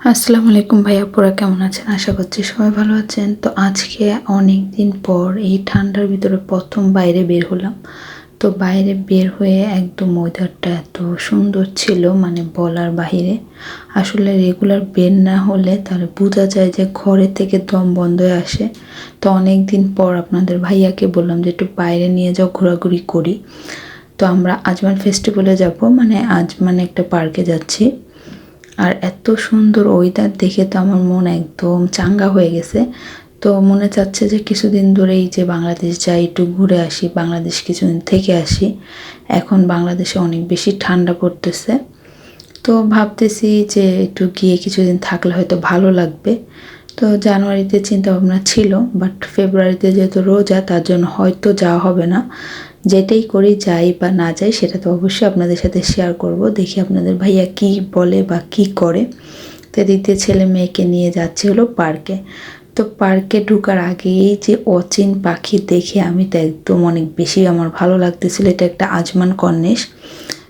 আসসালামু আলাইকুম ভাইয়া পুরা কেমন আছেন? আশা করছি সবাই ভালো আছেন। তো আজকে অনেক দিন পর এই ঠান্ডার ভিতরে প্রথম বাইরে বের হলাম। তো বাইরে বের হয়ে একদম ওয়েদারটা এত সুন্দর ছিল মানে বলার বাহিরে। আসলে রেগুলার বের না হলে তাহলে বোঝা যায় যে ঘরে থেকে দম বন্ধ হয়ে আসে। তো অনেক দিন পর আপনাদের ভাইয়াকে বললাম যে একটু বাইরে নিয়ে যাও, ঘোরাঘুরি করি। তো আমরা আজমান ফেস্টিভ্যালে যাব মানে আজমান একটা পার্কে যাচ্ছি। আর এত সুন্দর ওয়েদার দেখে তো আমার মন একদম চাঙ্গা হয়ে গেছে। তো মনে চাচ্ছে যে কিছুদিন ধরেই যে বাংলাদেশ যাই, একটু ঘুরে আসি, বাংলাদেশ কিছুদিন থেকে আসি। এখন বাংলাদেশে অনেক বেশি ঠান্ডা পড়তেছে। তো ভাবতেছি যে একটু গিয়ে কিছুদিন থাকলে হয়তো ভালো লাগবে। তো জানুয়ারিতে চিন্তা ভাবনা ছিল বাট ফেব্রুয়ারিতে যেহেতু রোজা, তার জন্য হয়তো যাওয়া হবে না। যেটাই করি, যাই বা না যাই, সেটা তো অবশ্যই আপনাদের সাথে শেয়ার করব। দেখি আপনাদের ভাইয়া কি বলে বা কি করে। তো দ্বিতীয় ছেলে মেয়েকে নিয়ে যাচ্ছে হলো পার্কে। তো পার্কে ঢুকার আগেই যে অচিন পাখি দেখে আমি তো একদম অনেক বেশি আমার ভালো লাগতেছিল। এটা একটা আজমান কর্নেশ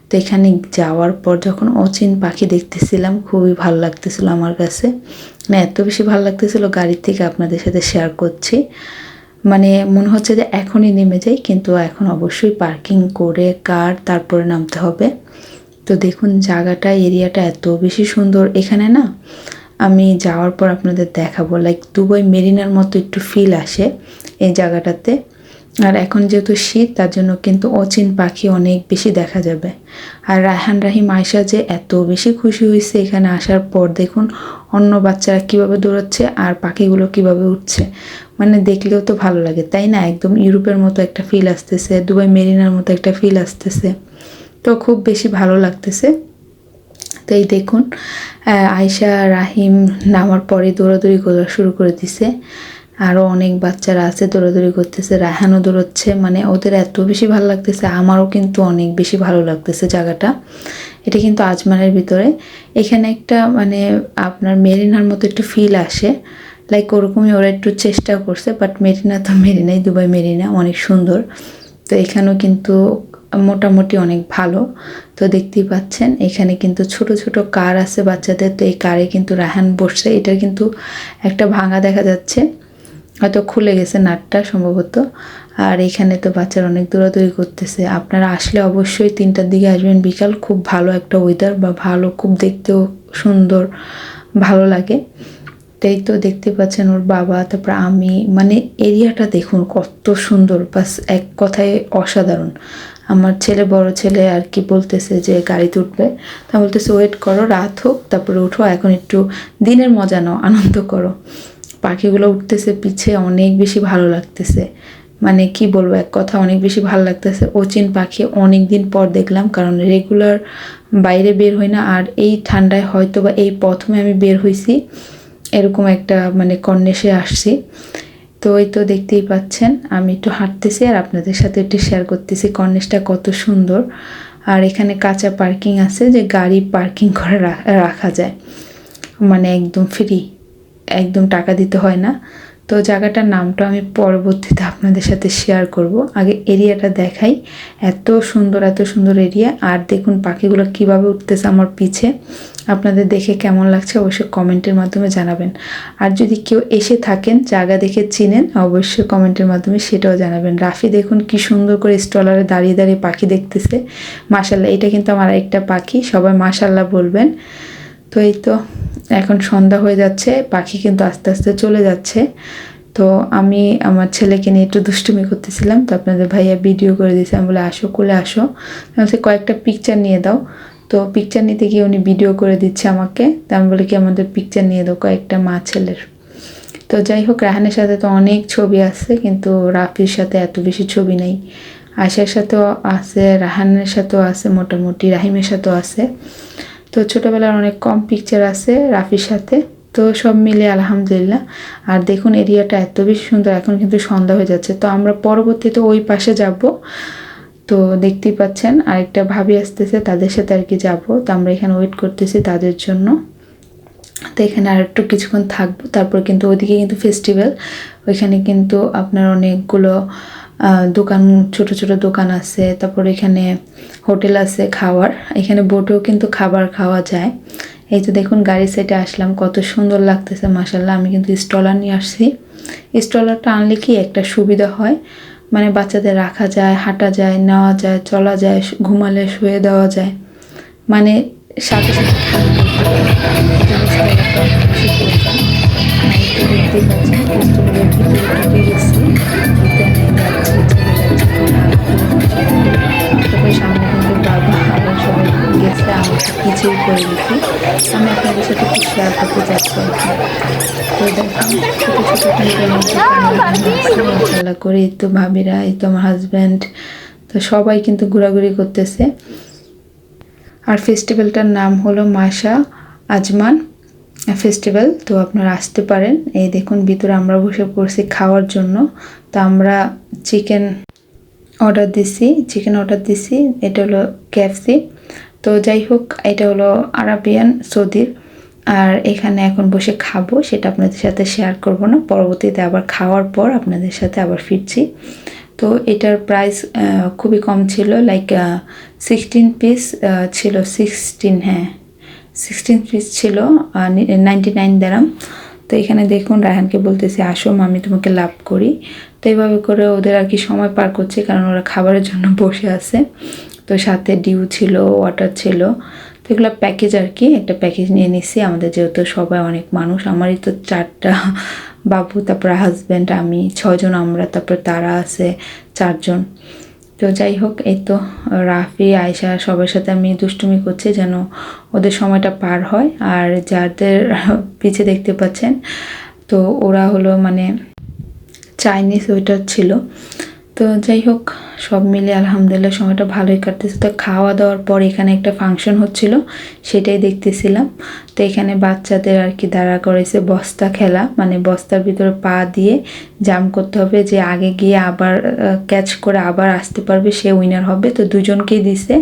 তো এখানে যাওয়ার পর যখন অচিন পাখি দেখতেছিলাম, খুবই ভালো লাগতেছিল আমার কাছে। না এত বেশি ভালো লাগতেছিল, গাড়ির থেকে আপনাদের সাথে শেয়ার করছি। মানে মনে হচ্ছে যে এখনই নেমে যাই, কিন্তু এখন অবশ্যই পার্কিং করে কার তারপরে নামতে হবে। তো দেখুন, জায়গাটা এরিয়াটা এত বেশি সুন্দর। এখানে না, আমি যাওয়ার পর আপনাদের দেখাবো লাইক দুবাই, মেরিনার মতো একটু ফিল আসে এই জায়গাটাতে। আর এখন যেহেতু শীত, তার জন্য কিন্তু অচিন পাখি অনেক বেশি দেখা যাবে। আর রায়হান রাহিম আয়সা যে এত বেশি খুশি হয়েছে এখানে আসার পর, দেখুন অন্য বাচ্চারা কীভাবে দৌড়াচ্ছে আর পাখিগুলো কীভাবে উঠছে। মানে দেখলেও তো ভালো লাগে, তাই না? একদম ইউরোপের মতো একটা ফিল আসতেছে, দুবাই মেরিনার মতো একটা ফিল আসতেছে। তো খুব বেশি ভালো লাগতেছে। তো এই দেখুন আয়সা রাহিম নামার পরে দৌড়াদৌড়ি করা শুরু করে দিছে। আরও অনেক বাচ্চারা আছে, দৌড়াদৌড়ি করতেছে রাহানও দৌড়চ্ছে মানে ওদের এত বেশি ভালো লাগতেছে, আমারও কিন্তু অনেক বেশি ভালো লাগতেছে জায়গাটা। এটা কিন্তু আজমানের ভিতরে। এখানে একটা মানে আপনার মেরিনার মতো একটু ফিল আসে। লাইক ওরকমই ওরা একটু চেষ্টা করছে বাট মেরিনা তো মেরিনাই, দুবাই মেরিনা, অনেক সুন্দর। তো এখানেও কিন্তু মোটামুটি অনেক ভালো। তো দেখতেই পাচ্ছেন, এখানে কিন্তু ছোট ছোট কার আছে বাচ্চাদের, তো এই কারে কিন্তু রাহান বসছে। এটা কিন্তু একটা ভাঙা দেখা যাচ্ছে। হয়তো খুলে গেছে নাটটা সম্ভবত। আর এখানে তো বাচ্চারা অনেক দৌড়াদৌড়ি করতেছে। আপনারা আসলে অবশ্যই তিনটার দিকে আসবেন। বিকাল খুব ভালো একটা ওয়েদার বা ভালো, খুব দেখতেও সুন্দর, ভালো লাগে। তাই তো দেখতে পাচ্ছেন ওর বাবা, তারপর আমি। মানে এরিয়াটা দেখুন কত সুন্দর। বাস এক কথায় অসাধারণ। আমার ছেলে, বড় ছেলে আর কি বলতেছে যে গাড়িতে উঠবে। তা বলতেছে, ওয়েট করো, রাত হোক, তারপরে উঠো। এখন একটু দিনের মজা নাও, আনন্দ করো। পাখিগুলো উঠতেছে পিছে, অনেক বেশি ভালো লাগতেছে। মানে কি বলব, এক কথা, অনেক বেশি ভালো লাগতেছে। অচিন পাখি অনেক দিন পর দেখলাম, কারণ রেগুলার বাইরে বের হই না, আর এই ঠান্ডায় হয়তো বা এই প্রথমে আমি বের হয়েছি এরকম একটা মানে কন্যাসে আসছি। তো ওই তো দেখতেই পাচ্ছেন, আমি একটু হাঁটতেছি আর আপনাদের সাথে একটু শেয়ার করতেছি কর্নেশটা কত সুন্দর। আর এখানে কাঁচা পার্কিং আছে যে গাড়ি পার্কিং করে রাখা যায়। মানে একদম ফ্রি একদম টাকা দিতে হয় না। তো জায়গাটার নামটা আমি পরবর্তীতে আপনাদের সাথে শেয়ার করব। আগে এরিয়াটা দেখাই। এত সুন্দর এত সুন্দর এরিয়া। আর দেখুন পাখিগুলো কীভাবে উঠতেছে আমার পিছে। আপনাদের দেখে কেমন লাগছে অবশ্যই কমেন্টের মাধ্যমে জানাবেন। আর যদি কেউ এসে থাকেন, জায়গা দেখে চিনেন, অবশ্যই কমেন্টের মাধ্যমে সেটাও জানাবেন। রাফি, দেখুন কি সুন্দর করে স্টলারে দাঁড়িয়ে দাঁড়িয়ে পাখি দেখতেছে। মাশাল্লাহ এটা কিন্তু আমার একটা পাখি। সবাই মাশাল্লাহ বলবেন। তো এই তো, এখন সন্ধ্যা হয়ে যাচ্ছে, পাখি কিন্তু আস্তে আস্তে চলে যাচ্ছে। তো আমি আমার ছেলেকে নিয়ে একটু দুষ্টুমি করতেছিলাম, তো আপনাদের ভাইয়া ভিডিও করে দিয়েছে, আমি বলে, আসো, কোলে আসো। বলছে, কয়েকটা পিকচার নিয়ে দাও। তো পিকচার নিতে গিয়ে উনি ভিডিও করে দিচ্ছে আমাকে, তো আমি বলি, কি আমাদের পিকচার নিয়ে দাও, কয়েকটা মা ছেলের। তো যাই হোক, রাহানের সাথে তো অনেক ছবি আছে, কিন্তু রাফির সাথে এত বেশি ছবি নেই। আশার সাথেও আছে, রাহানের সাথেও আছে, মোটামুটি রাহিমের সাথেও আছে। তো ছোটোবেলার অনেক কম পিকচার আছে রাফির সাথে। তো সব মিলে আলহামদুলিল্লাহ। আর দেখুন এরিয়াটা এত বেশি সুন্দর, এখন কিন্তু সন্ধ্যা হয়ে যাচ্ছে। তো আমরা পরবর্তীতে ওই পাশে যাব। তো দেখতেই পাচ্ছেন, আরেকটা ভাবি আসতেছে, তাদের সাথে আর কি যাব। তো আমরা এখানে ওয়েট করতেছি তাদের জন্য। তো এখানে আর একটু কিছুক্ষণ থাকব, তারপর কিন্তু ওইদিকে কিন্তু ফেস্টিভ্যাল ওইখানে কিন্তু আপনার অনেকগুলো দোকান, ছোট ছোট দোকান আছে, তারপর এখানে হোটেল আছে খাওয়ার। এখানে বোটেও কিন্তু খাবার খাওয়া যায়। এই তো দেখুন গাড়ি সাইডে আসলাম, কত সুন্দর লাগতেছে মাসাল্লাহ আমি কিন্তু স্টলার নিয়ে আসছি। স্টলারটা আনলে কি একটা সুবিধা হয়? মানে বাচ্চাদের রাখা যায়, হাঁটা যায়, নেওয়া যায়, চলা যায়, ঘুমালে শুয়ে দেওয়া যায়। মানে সাথে সাথে খেলা করে তো ভাবিরা, এই তো আমার হাজব্যান্ড তো সবাই কিন্তু ঘোরাঘুরি করতেছে। আর ফেস্টিভ্যালটার নাম হলো মাসা আজমান ফেস্টিভ্যাল তো আপনারা আসতে পারেন। এই দেখুন, ভিতরে আমরা বসে পড়ছি খাওয়ার জন্য। তো আমরা চিকেন অর্ডার দিছি চিকেন অর্ডার দিছি। এটা হলো ক্যাফসি তো যাই হোক, এটা হলো আরাবিয়ান সৌদির। আর এখানে এখন বসে খাব, সেটা আপনাদের সাথে শেয়ার করব না। পরবর্তীতে আবার খাওয়ার পর আপনাদের সাথে আবার ফিরছি। তো এটার প্রাইস খুবই কম ছিল লাইক সিক্সটিন পিস ছিল সিক্সটিন হ্যাঁ সিক্সটিন পিস ছিল নাইনটি নাইন দারাম তো এখানে দেখুন, রায়হানকে বলতেছি, আসো আমি তোমাকে লাভ করি। তো এইভাবে করে ওদের আর কি সময় পার করছে, কারণ ওরা খাবারের জন্য বসে আছে। তো সাথে ডিউ ছিল ওয়াটার ছিল। তো এগুলো প্যাকেজ আর কি, একটা প্যাকেজ নিয়ে নিছি। আমাদের যেহেতু সবাই অনেক মানুষ, আমারই তো চারটা বাবু, তারপর হাজব্যান্ড আমি ছজন, আমরা, তারপর তারা আছে চারজন। তো যাই হোক, এই তো রাফি আয়সা সবার সাথে আমি দুষ্টুমি করছি যেন ওদের সময়টা পার হয়। আর যাদের পিছে দেখতে পাচ্ছেন, তো ওরা হলো মানে চাইনিজ ওইটা ছিল। তো যাই হোক, সব মিলে আলহামদুলিল্লাহ সময়টা ভালোই কাটতেছে। তো খাওয়া দাওয়ার পর এখানে একটা ফাংশন হচ্ছিল, সেটাই দেখতেছিলাম। তো এখানে বাচ্চাদের আর কি দাঁড়া করেছে বস্তা খেলা মানে বস্তার ভিতরে পা দিয়ে জাম করতে হবে, যে আগে গিয়ে আবার ক্যাচ করে আবার আসতে পারবে, সে উইনার হবে। তো দুজনকেই দিছে,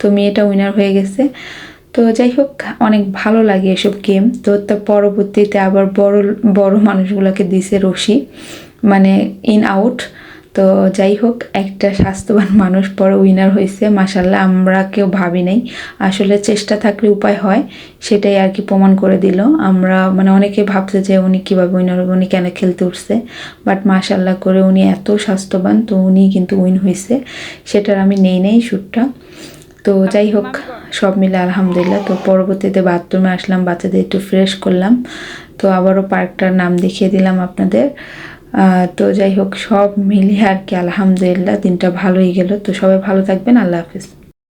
তো মেয়েটা উইনার হয়ে গেছে। তো যাই হোক, অনেক ভালো লাগে এসব গেম তো তার পরবর্তীতে আবার বড় বড় মানুষগুলোকে দিছে রশি মানে ইন আউট তো যাই হোক, একটা স্বাস্থ্যবান মানুষ পরে উইনার হয়েছে। মাসাল্লাহ আমরা কেউ ভাবি নাই। আসলে চেষ্টা থাকলে উপায় হয়, সেটাই আর কি প্রমাণ করে দিল। আমরা মানে অনেকে ভাবছে যে উনি কীভাবে উইনার হবে, উনি কেন খেলতে উঠছে। বাট মাসাল্লাহ করে উনি এত স্বাস্থ্যবান, তো উনি কিন্তু উইন হয়েছে। সেটার আমি নেই নেই শ্যুটটা তো যাই হোক, সব মিলে আলহামদুলিল্লাহ। তো পরবর্তীতে বাথরুমে আসলাম, বাচ্চাদের একটু ফ্রেশ করলাম। তো আবারও পার্কটার নাম দেখিয়ে দিলাম আপনাদের। তো যাই হোক, সব মিলিয়ে আর কি, আলহামদুলিল্লাহ, দিনটা ভালোই গেল। তো সবাই ভালো থাকবেন, আল্লাহ হাফিজ।